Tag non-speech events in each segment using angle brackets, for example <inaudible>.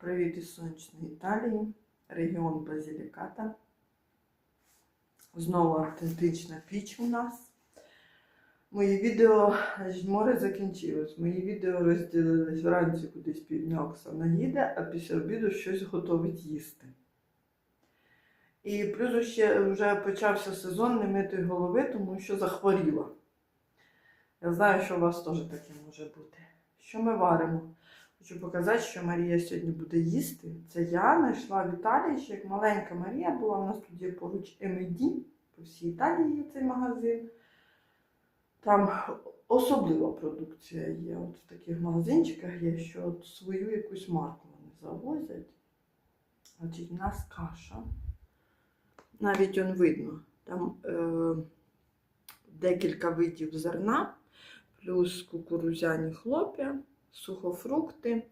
Привіт із сонячної Італії, регіон Базіліката. Знову автентична піч у нас. Мої відео, значить, море закінчилось. Мої відео розділились вранці кудись півдня Оксана їде, а після обіду щось готовить їсти. І плюс ще вже почався сезон немитої голови, тому що захворіла. Я знаю, що у вас теж таке може бути. Що ми варимо? Хочу показати, що Марія сьогодні буде їсти. Це я знайшла в Італії, ще як маленька Марія була. У нас тут є поруч Емеді, по всій Італії є цей магазин. Там особлива продукція є. От в таких магазинчиках є, що от свою якусь марку вони завозять. Значить, у нас каша. Навіть он видно. Там е, декілька видів зерна, плюс кукурудзяні хлоп'я сухофрукти.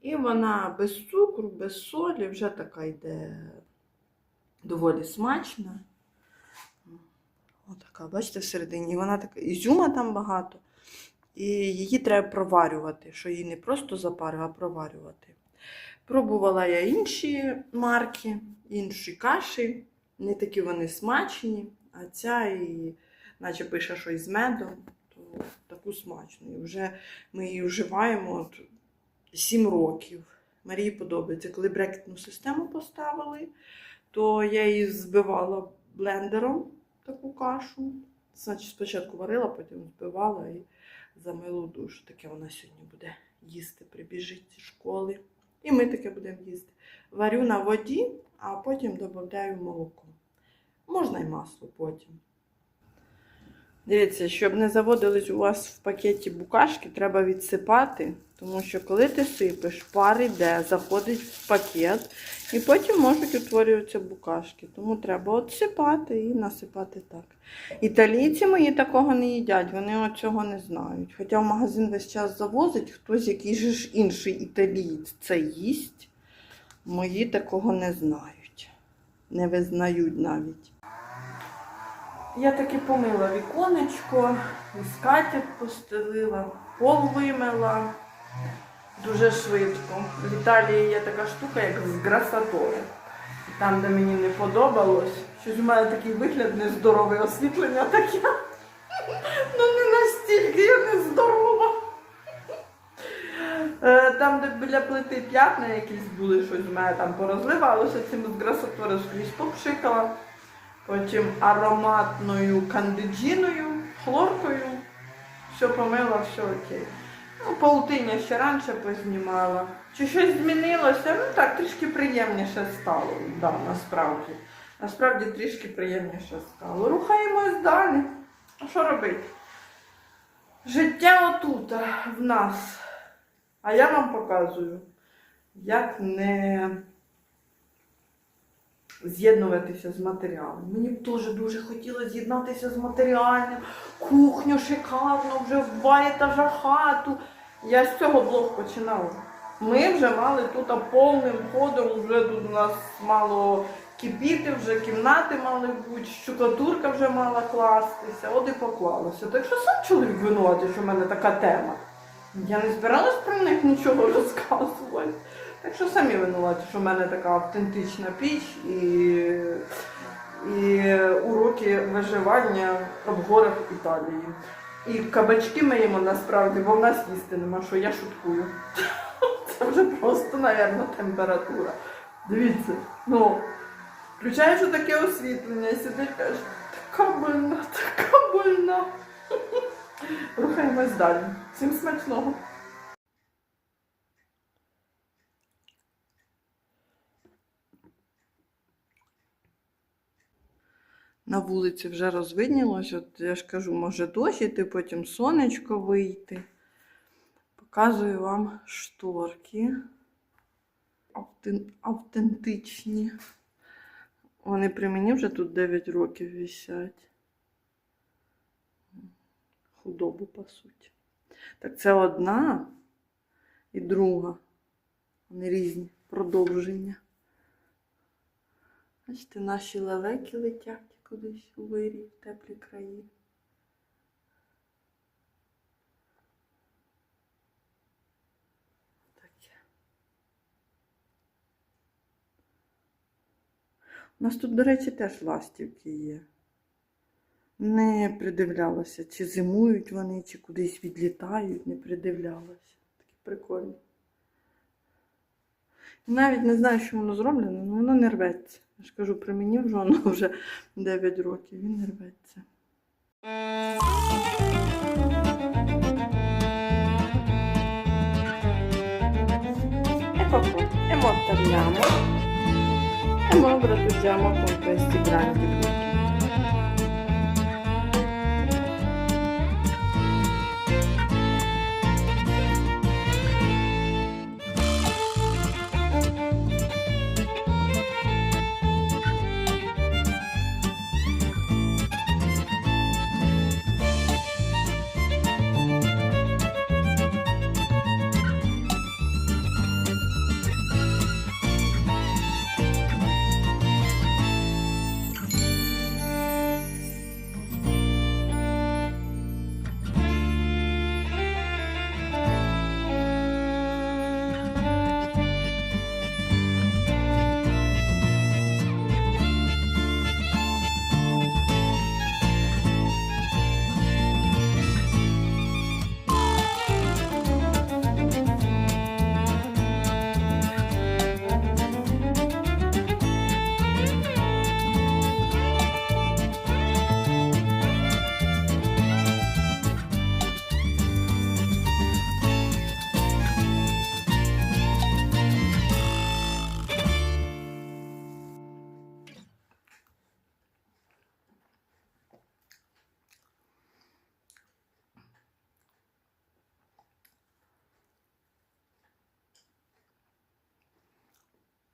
І вона без цукру, без солі, вже така йде доволі смачна. Отака, бачите, всередині. І вона така, ізюма там багато. І її треба проварювати, що її не просто запарю, а проварювати. Пробувала я інші марки, інші каші. Не такі вони смачні, а ця і, наче пише, що із медом, таку смачну. І вже ми її вживаємо от 7 років. Марії подобається. Коли брекетну систему поставили, то я її збивала блендером таку кашу. Значить, спочатку варила, потім збивала і замила в душ. Таке вона сьогодні буде їсти, прибіжить зі школи. І ми таке будемо їсти. Варю на воді, а потім додаю молоко. Можна й масло потім. Дивіться, щоб не заводились у вас в пакеті букашки, треба відсипати, тому що коли ти сипеш, пар йде, заходить в пакет, і потім можуть утворюватися букашки. Тому треба отсипати і насипати так. Італійці мої такого не їдять, вони цього не знають. Хоча в магазин весь час завозить, хтось який ж інший італієць це їсть. Мої такого не знають, не визнають навіть. Я таки помила віконечко, і скатерть постелила, пол вимила дуже швидко. В Італії є така штука, як з грасатори. Там, де мені не подобалось, щось у мене такий вигляд нездорове освітлення таке. Ну не настільки я нездорова. Е, Там, де біля плити п'ятна якісь були, щось в мене там порозливалося цим з грасатори скрізь попшикала. Потім ароматною кандиджіною, хлоркою. Все помила, все окей. Ну, паутиння ще раніше познімала. Чи щось змінилося? Ну так, трішки приємніше стало. Да, насправді. Насправді трішки приємніше стало. Рухаємось далі. А що робити? Життя отут, в нас. А я вам показую, як не з'єднуватися з матеріалом. Мені б теж дуже хотілося з'єднатися з матеріальним, кухню шикарну, вже в два етажа хату. Я з цього блок починала. Ми вже мали тут повним ходом, вже тут у нас мало кипіти, вже кімнати мали бути, щукатурка вже мала кластися, от і поклалося. Так що сам чоловік винуватий, що в мене така тема. Я не збиралась про них нічого <laughs> розказувати. Так що самі винуваті, що в мене така автентична піч і, і уроки виживання в горах Італії. І кабачки ми їмо насправді, бо в нас їсти нема, що я шуткую. <laughs> Це вже просто, мабуть, температура. Дивіться, ну, включаєш таке освітлення і сидиш кажеш, така больна, <laughs> така больна. <laughs> Рухаємось далі. Всім смачного. На вулиці вже розвиднілось, от я ж кажу, може дощ іти, потім сонечко вийти. Показую вам шторки. Автентичні. Вони при мені вже тут 9 років висять. Худобу пасуть. Так це одна і друга. Вони різні продовження. Бачите, наші лелеки летять кудись у вирій, в теплі краї. У нас тут, до речі, теж ластівки є. Не придивлялася, чи зимують вони, чи кудись відлітають, не придивлялася. Такі прикольні. Навіть не знаю, що воно зроблено, але воно не рветься. Я ж кажу, при мені вже воно вже 9 років, він не рветься. E e mo torniamo. E mo grattugiamo con questi grandi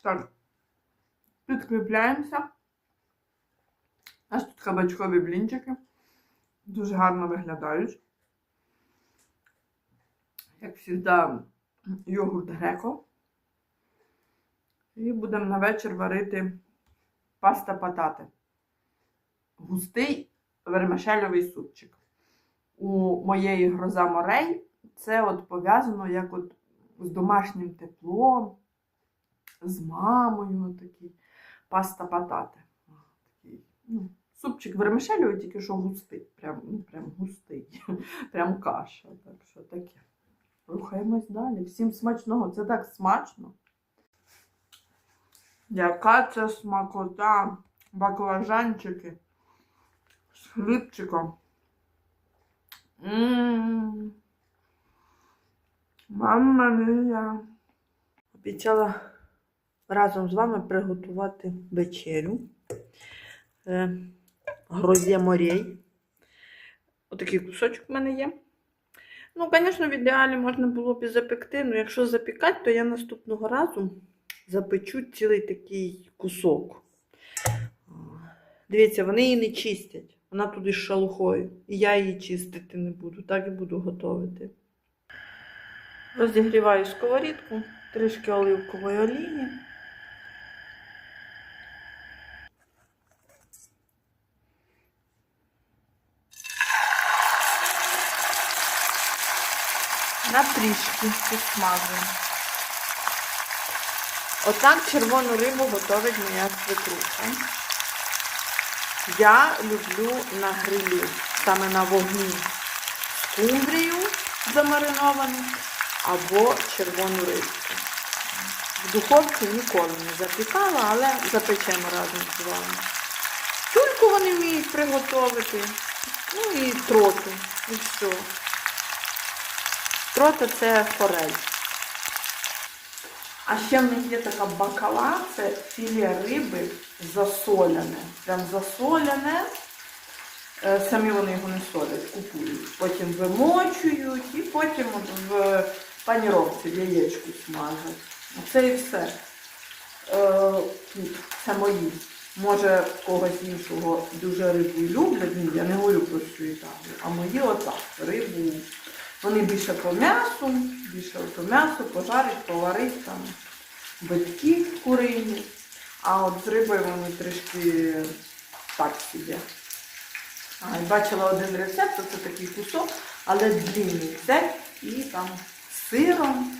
Так, підкріпляємося. Нас тут кабачкові блінчики. Дуже гарно виглядають. Як завжди, йогурт греко. І будемо на вечір варити паста патати. Густий вермишельовий супчик. У моєї гроза морей це от пов'язано як от з домашнім теплом з мамою такий. Паста патати. Такий, ну, супчик вермишелю, тільки що густий. Прям, ну, прям густий. <laughs> Прям каша. Так що таке. Рухаємось далі. Всім смачного. Це так смачно. Яка це смакота. Баклажанчики з хлібчиком. Ммм. Мамма мія. Обіцяла разом з вами приготувати вечерю. Е, Грозє морей. Отакий кусочок в мене є. Ну, звісно, в ідеалі можна було б і запекти, але якщо запікати, то я наступного разу запечу цілий такий кусок. Дивіться, вони її не чистять. Вона туди з шалухою. І я її чистити не буду, так і буду готувати. Розігріваю сковорідку, трішки оливкової олії. На трішки підсмажуємо. Отак червону рибу готовить моя свекруха. Я люблю на грилі, саме на вогні, скумбрію замариновану або червону рибку. В духовці ніколи не запікала, але запечемо разом з вами. Тюльку вони вміють приготувати. Ну і троту. І все. Трота це форель. А ще в них є така бакала, це філе риби засолене. Прям засолене. Е, Самі вони його не солять, купують. Потім вимочують і потім в паніровці яєчку смажать. Оце і все. Е, Це мої. Може, когось іншого дуже рибу люблять, я не говорю про всю Італію, а мої отак. Рибу. Вони більше по м'ясу, більше по м'ясу, пожарить, поварить там битки курині. А от з рибою вони трішки так собі. А, бачила один рецепт, це такий кусок, але длинний. Це і там сиром,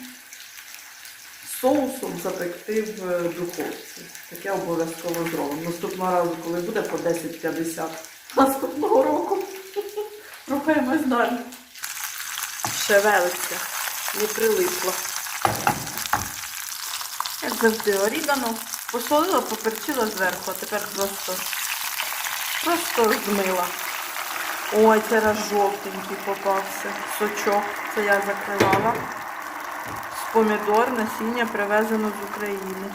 соусом запекти в е, духовці. Таке обов'язково зробимо. Наступного разу, коли буде по 10-50 <laughs> наступного року. <laughs> Рухаємось далі. Шевелиться, не прилипло. Як завжди, орігано. Посолила, поперчила зверху, а тепер просто, просто змила. Ой, це раз жовтенький попався. Сочок. Це я закривала. З помідор насіння привезено з України.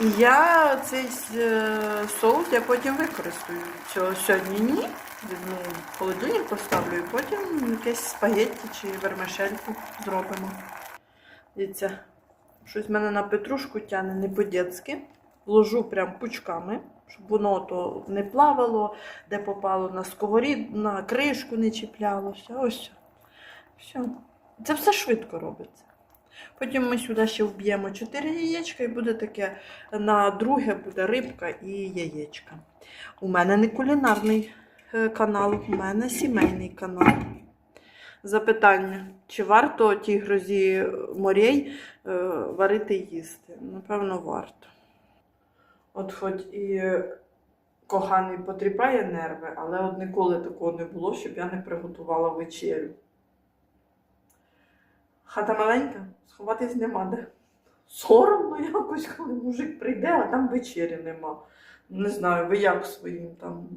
І я цей е, соус я потім використаю. Цього сьогодні ні. В холодильник поставлю і потім якесь спагетті чи вермишельку зробимо. Дивіться, щось в мене на петрушку тяне не по-дєцьки. Ложу прям пучками, щоб воно то не плавало, де попало на сковорід, на кришку не чіплялося. Ось. Все. Це все швидко робиться. Потім ми сюди ще вб'ємо 4 яєчка і буде таке на друге буде рибка і яєчка. У мене не кулінарний канал, у мене сімейний канал. Запитання, чи варто тій грозі морей е, варити їсти? Напевно, варто. От хоч і коханий потріпає нерви, але от ніколи такого не було, щоб я не приготувала вечерю. Хата маленька, сховатись нема де. Соромно якось, коли мужик прийде, а там вечері нема. Не знаю, ви як своїм там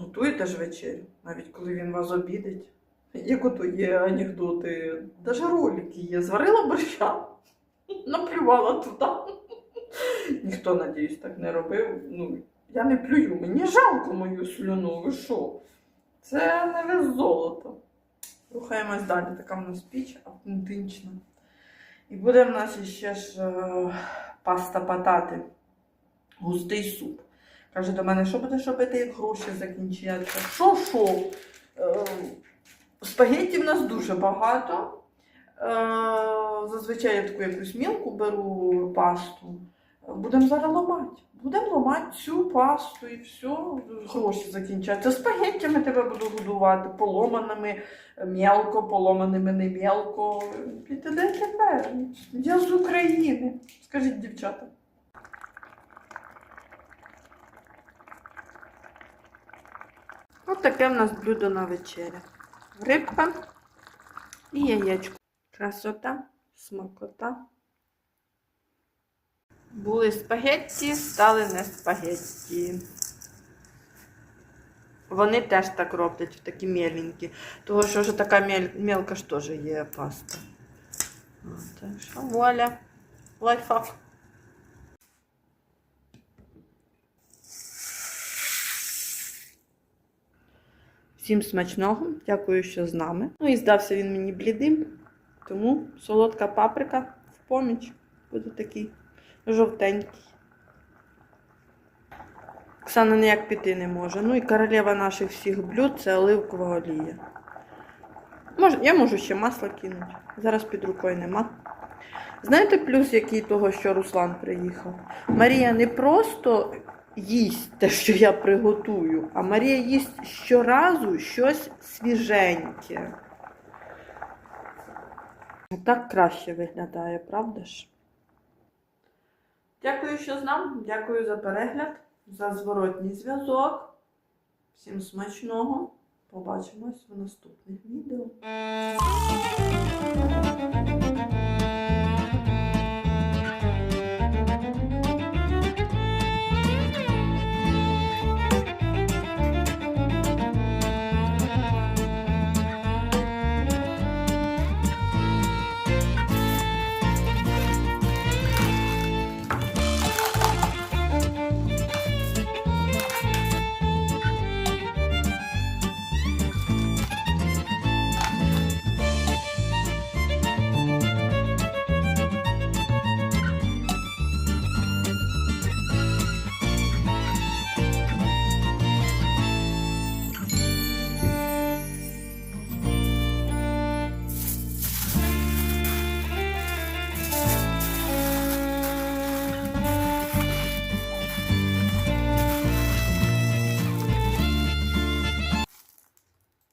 готуєте ж вечерю, навіть коли він вас обідить. Як ото є анекдоти, навіть ролики є. Зварила борща, <laughs> наплювала туди. Ніхто, надіюсь, так не робив. Ну, я не плюю, мені жалко мою слюну, ви що? Це не весь золото. Рухаємось далі, така в нас піч автентична. І буде в нас ще ж е, паста патати, густий суп. Каже до мене, що будеш робити, як гроші закінчаться? Що, що? Е, спагетті в нас дуже багато. Е, зазвичай я таку якусь мілку беру пасту. Будемо зараз ламати. Будемо ламати цю пасту і все, гроші закінчаться. Спагеттями тебе буду годувати, поломаними, м'ялко, поломаними не м'ялко. І тебе? Я з України. Скажіть, дівчата. Ось таке в нас блюдо на вечеря. Рибка і яєчко. Красота, смакота. Були спагетті, стали не спагетті. Вони теж так роблять, такі меленькі. Того, що вже така мелка ж теж є паста. Так що вуаля. Лайфхак. Всім смачного, дякую, що з нами. Ну і здався він мені блідим, тому солодка паприка в поміч буде такий жовтенький. Оксана ніяк піти не може. Ну і королева наших всіх блюд це оливкова олія. Мож, я можу ще масло кинути. Зараз під рукою нема. Знаєте, плюс який того, що Руслан приїхав? Марія не просто їсть те, що я приготую, а Марія їсть щоразу щось свіженьке. Так краще виглядає, правда ж? Дякую, що з. Дякую за перегляд, за зворотній зв'язок. Всім смачного. Побачимось в наступних відео.